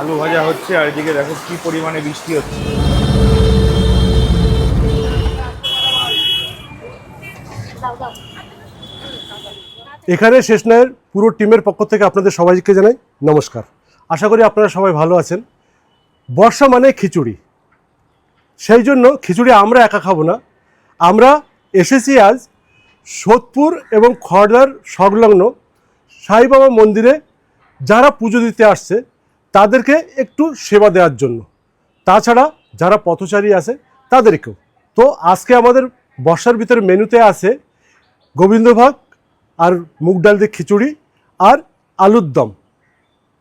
আলু ভাজা হচ্ছে, আর এদিকে দেখো কি পরিমাণে বৃষ্টি হচ্ছে। এখানে শেষ নয়ের পুরো টিমের পক্ষ থেকে আপনাদের সবাইকে জানাই নমস্কার। আশা করি আপনারা সবাই ভালো আছেন। বর্ষা মানে খিচুড়ি। সেই জন্য খিচুড়ি আমরা একা খাব না। আমরা এসেছি আজ সোদপুর এবং খড়দার সংলগ্ন সাইবাবা মন্দিরে যারা পুজো দিতে আসছে, তাদেরকে একটু সেবা দেওয়ার জন্য। তাছাড়া যারা পথচারী আছে, তাদেরকেও। তো আজকে আমাদের বর্ষার ভিতরে মেনুতে আছে গোবিন্দভাগ আর মুগ ডাল দিয়ে খিচুড়ি আর আলুর দম।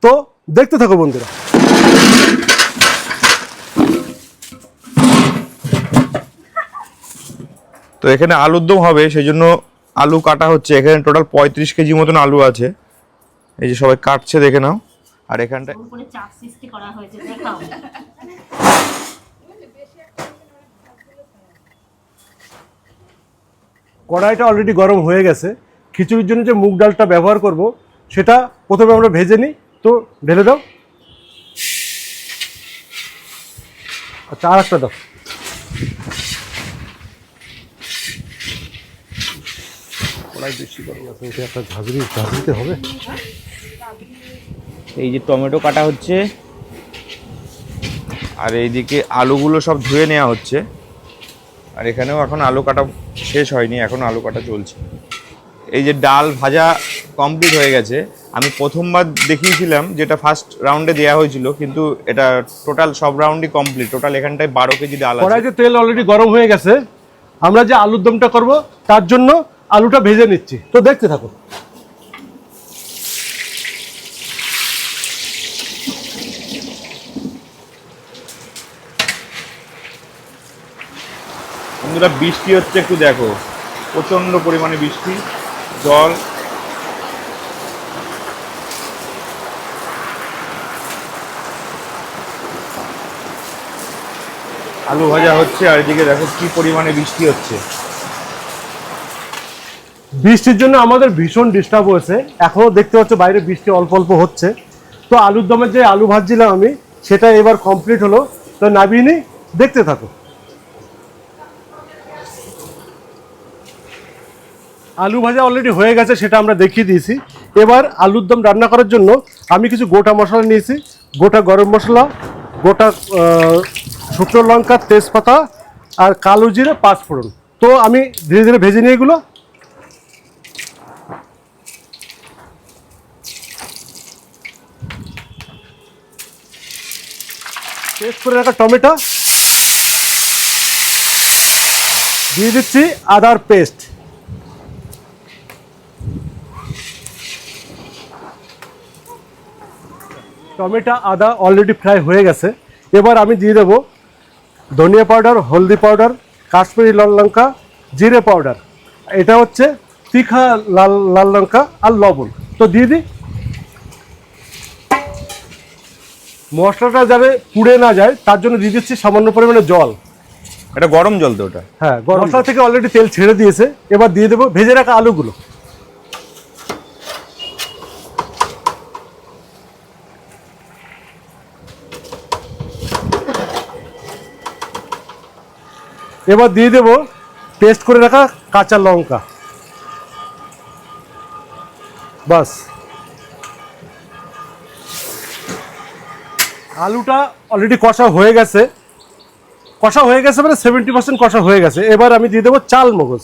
তো দেখতে থাকো বন্ধুরা। তো এখানে আলুর দম হবে সেই জন্য আলু কাটা হচ্ছে। এখানে টোটাল পঁয়ত্রিশ কেজি মতন আলু আছে। এই যে সবাই কাটছে দেখে নাও। আর এখানটায় উপরে চাপ সৃষ্টি করা হয়েছে দেখাও। কড়াইটা অলরেডি গরম হয়ে গেছে। খিচুড়ির জন্য যে মুগ ডালটা ব্যবহার করব সেটা প্রথমে আমরা ভেজে নিই। তো ঢেলে দাও। আচ্ছা আর একটা দাও। কড়াই বেশি গরম আছে এটা একটা ঝাঁঝরি ঝাঁঝরিতে হবে? এই যে টমেটো কাটা হচ্ছে আর এইদিকে আলুগুলো সব ধুয়ে নেওয়া হচ্ছে। আর এখানেও এখন আলু কাটা শেষ হয়নি এখন আলু কাটা চলছে। এই যে ডাল ভাজা কমপ্লিট হয়ে গেছে। আমি প্রথমবার দেখিয়েছিলাম যেটা ফার্স্ট রাউন্ডে দেওয়া হয়েছিল কিন্তু এটা টোটাল সব রাউন্ডই কমপ্লিট। টোটাল এখানটায় বারো কেজি ডাল আছে। কড়াইতে তেল অলরেডি গরম হয়ে গেছে। আমরা যে আলুর দমটা করব তার জন্য আলুটা ভেজে নিচ্ছি। তো দেখতে থাকো বন্ধুরা, বৃষ্টি হচ্ছে, একটু দেখো। প্রচণ্ড পরিমাণে বৃষ্টি, জল। আলু ভাজা হচ্ছে, আর এদিকে দেখো কি পরিমাণে বৃষ্টি হচ্ছে। বৃষ্টির জন্য আমাদের ভীষণ ডিস্টার্ব হয়েছে। এখনও দেখতে পাচ্ছ বাইরে বৃষ্টি অল্প অল্প হচ্ছে। তো আলুর দমের যে আলু ভাজছিলাম আমি সেটা এবার কমপ্লিট হলো। তো নাবিয়ে নিই, দেখতে থাকো। আলু ভাজা অলরেডি হয়ে গেছে সেটা আমরা দেখিয়ে দিয়েছি। এবার আলুর দম রান্না করার জন্য আমি কিছু গোটা মশলা নিয়েছি। গোটা গরম মশলা গোটা শুকনো লঙ্কা তেজপাতা আর কালো জিরে পাঁচফোড়ন। তো আমি ধীরে ধীরে ভেজে নিয়ে এগুলো। পেস্ট করে রাখা টমেটো। দিয়ে দিচ্ছি আদার পেস্ট। টমেটো, আদা অলরেডি ফ্রাই হয়ে গেছে। এবার আমি দিয়ে দেবো ধনিয়া পাউডার, হলদি পাউডার, কাশ্মীরি লাল লঙ্কা, জিরে পাউডার। এটা হচ্ছে তিখা লাল লাল লঙ্কা আর লবণ। তো দিয়ে দিই। মশলাটা যাতে পুড়ে না যায় তার জন্য দিয়ে দিচ্ছি সামান্য পরিমাণে জল। এটা গরম জল তো ওটা। হ্যাঁ গরম মশলা থেকে অলরেডি তেল ছেড়ে দিয়েছে এবার দিয়ে দেবো ভেজে রাখা আলুগুলো। এবার দিয়ে দেবো পেস্ট করে রাখা কাঁচা লঙ্কা। বাস। আলুটা অলরেডি কষা হয়ে গেছে। কষা হয়ে গেছে মানে সেভেন্টি পার্সেন্ট কষা হয়ে গেছে। এবার আমি দিয়ে দেবো চাল মগজ।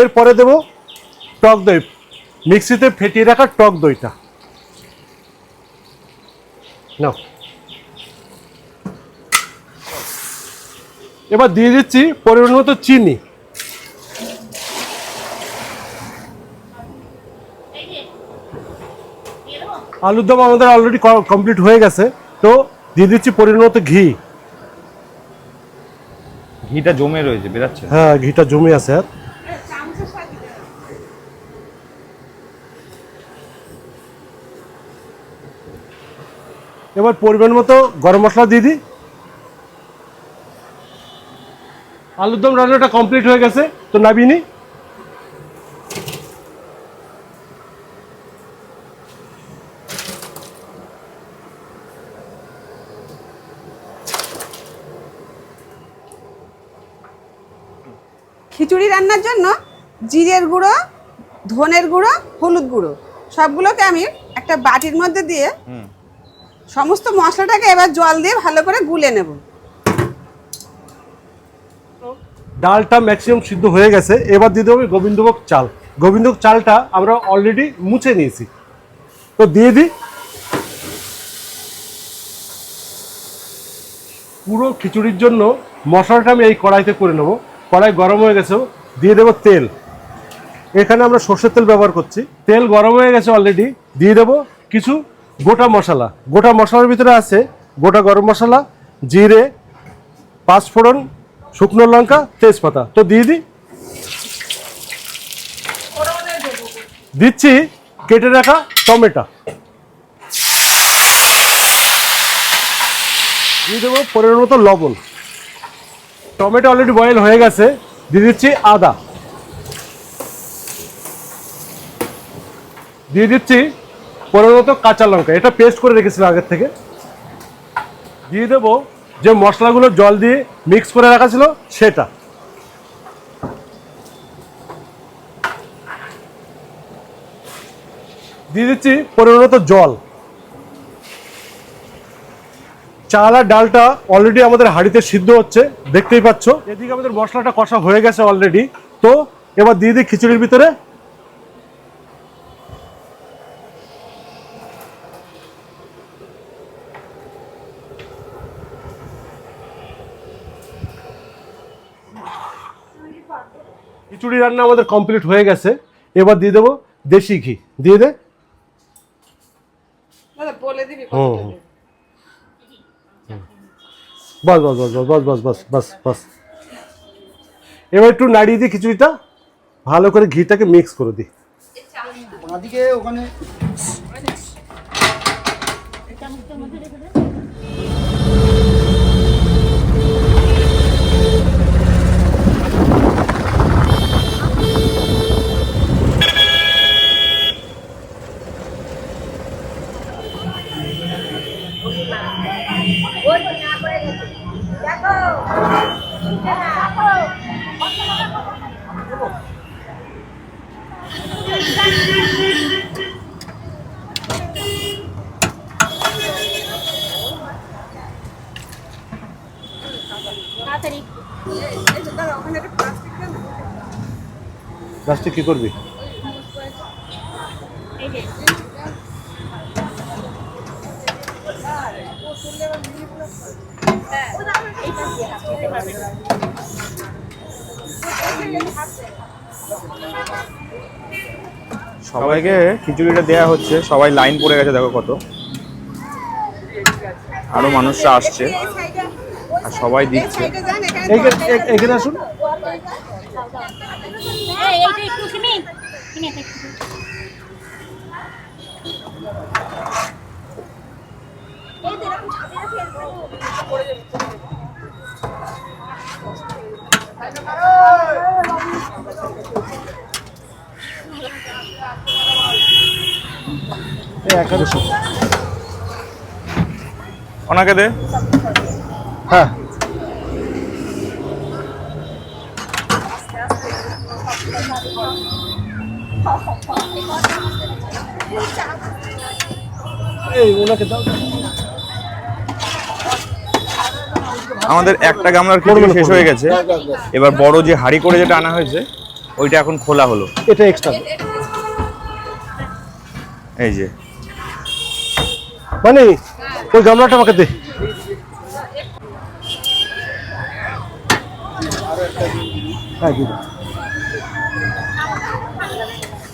এরপরে দেবো টক দই। মিক্সিতে ফেটিয়ে রাখা টক দইটা। নাও। এবার দিয়ে দিচ্ছি পরিমাণ মতো চিনি। আলুর দম আমাদের অলরেডি কমপ্লিট হয়ে গেছে। তো দিয়ে দিচ্ছি পরিমাণ মতো ঘি। ঘিটা জমে রয়েছে বেরাচ্ছে? হ্যাঁ ঘিটা জমে আছে। আর এবার পরিমাণ মতো গরম মশলা দিয়ে দিই। আলুর দম রান্নাটা কমপ্লিট হয়ে গেছে তো নাবিয়ে খিচুড়ি রান্নার জন্য জিরের গুঁড়ো ধনের গুঁড়ো হলুদ গুঁড়ো। সবগুলোকে আমি একটা বাটির মধ্যে দিয়ে সমস্ত মশলাটাকে এবার জল দিয়ে ভালো করে গুলে নেব। ডালটা ম্যাক্সিমাম সিদ্ধ হয়ে গেছে। এবার দিয়ে দেবো আমি গোবিন্দভোগ চাল। গোবিন্দভোগ চালটা আমরা অলরেডি মুছে নিয়েছি। তো দিয়ে দিই। পুরো খিচুড়ির জন্য মশলাটা আমি এই কড়াইতে করে নেব। কড়াই গরম হয়ে গেছে, দিয়ে দেবো তেল। এখানে আমরা সর্ষের তেল ব্যবহার করছি। তেল গরম হয়ে গেছে অলরেডি দিয়ে দেবো কিছু গোটা মশলা। গোটা মশলার ভিতরে আছে গোটা গরম মশলা, জিরে, পাঁচফোড়ন, শুকনো লঙ্কা, তেজপাতা। তো দিয়ে দিই। দিচ্ছি কেটে রাখা টমেটো। দিয়ে দেবো পরের মতো লবণ। টমেটো অলরেডি বয়েল হয়ে গেছে। দিয়ে দিচ্ছি আদা। দিয়ে দিচ্ছি পরের মতো কাঁচা লঙ্কা। এটা পেস্ট করে রেখেছিলাম আগের থেকে। দিয়ে দেবো যে মশলাগুলো জল দিয়ে মিক্স করে রাখা ছিল সেটা। দিয়ে দিচ্ছি পরিমাণ মতো জল। চাল আর ডালটা অলরেডি আমাদের হাঁড়িতে সিদ্ধ হচ্ছে দেখতেই পাচ্ছ। এদিকে আমাদের মশলাটা কষা হয়ে গেছে অলরেডি তো এবার দিয়ে দিই খিচুড়ির ভিতরে। খিচুড়ি রান্না আমাদের কমপ্লিট হয়ে গেছে। এবার দিয়ে দেবো দেশি ঘি। দিয়ে দে। বলে দিবি হুম হুম। বাস বাস বাস বাস বাস বাস বাস বাস এবার একটু নাড়িয়ে দিই খিচুড়িটা ভালো করে ঘিটাকে মিক্স করে দিই। ওনাদিকে ওখানে। লাস্টে কি করবি? সবাইকে খিচুড়িটা দেয়া হচ্ছে। সবাই লাইন পড়ে গেছে দেখো কত। আরও মানুষরা আসছে। আর সবাই দিচ্ছে। এইখানে এই- আসুন। একটুখানি এক একটু একাদশ ওনাকে দে। হ্যাঁ। এই ওনাকে দাও। আমাদের একটা গামলার খিচুড়ি শেষ হয়ে গেছে। এবার বড় যে হাঁড়ি করে যেটা আনা হয়েছে ওইটা এখন খোলা হলো। এটা এক্সট্রা এই যে। মানে ওই গামলাটা আমাকে দে। হ্যাঁ দিদি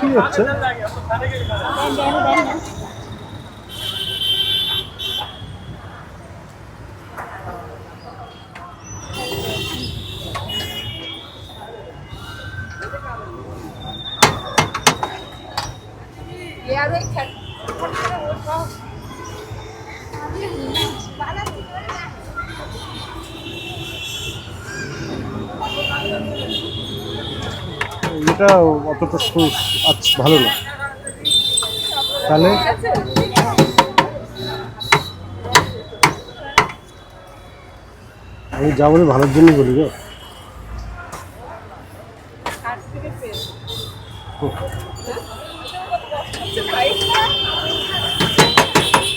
কি হচ্ছে Yeah, they can. এটা অতটা ভালো না। তাহলে? আমি যা বলি ভালোর জন্যই বলি গো।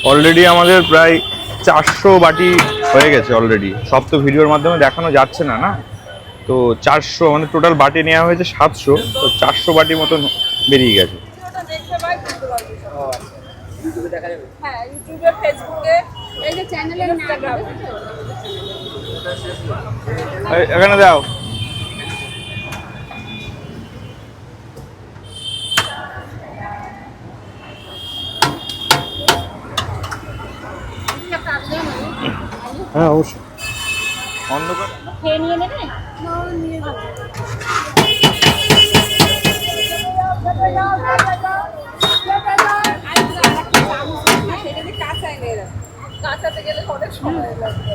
অলরেডি আমাদের প্রায় চারশো বাটি হয়ে গেছে অলরেডি সব তো ভিডিওর মাধ্যমে দেখানো যাচ্ছে না না? তো চারশো মানে টোটাল বাটি নেওয়া হয়েছে সাতশো তো চারশো বাটি মতন বেরিয়ে গেছে। হ্যাঁ ইউটিউবে ফেসবুকে এই যে চ্যানেলের নাম এই, এখানে দাও। হ্যাঁ অবশ্যই। অন্ধকার? খেয়ে নিয়ে নেবে? কাঁচাতে গেলে অনেক সময় লাগবে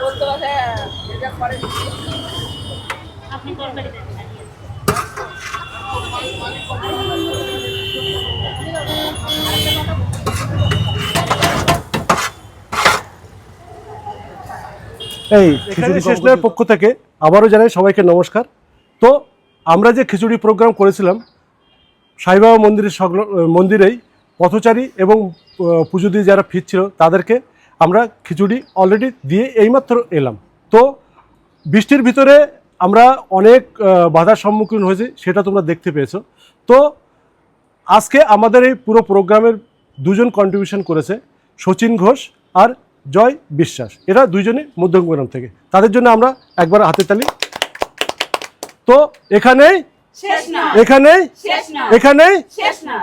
বলতে পারে হ্যাঁ এটা করে আপনি তরকারি এই খিচুড়ি পক্ষ থেকে আবারও জানাই সবাইকে নমস্কার। তো আমরা যে খিচুড়ি প্রোগ্রাম করেছিলাম সাইবাবা মন্দিরের মন্দিরেই পথচারী এবং পুজো দিয়ে যারা ফিরছিল তাদেরকে আমরা খিচুড়ি অলরেডি দিয়ে এইমাত্র এলাম। তো বৃষ্টির ভিতরে আমরা অনেক বাধার সম্মুখীন হয়েছি সেটা তোমরা দেখতে পেয়েছ। তো আজকে আমাদের এই পুরো প্রোগ্রামের দুজন কন্ট্রিবিউশন করেছে সচিন ঘোষ আর জয় বিশ্বাস। এরা দুইজনই মধ্যমগ্রাম থেকে। তাদের জন্য আমরা একবার হাতে তালি। তো এখানেই এখানেই এখানেই শেষ না।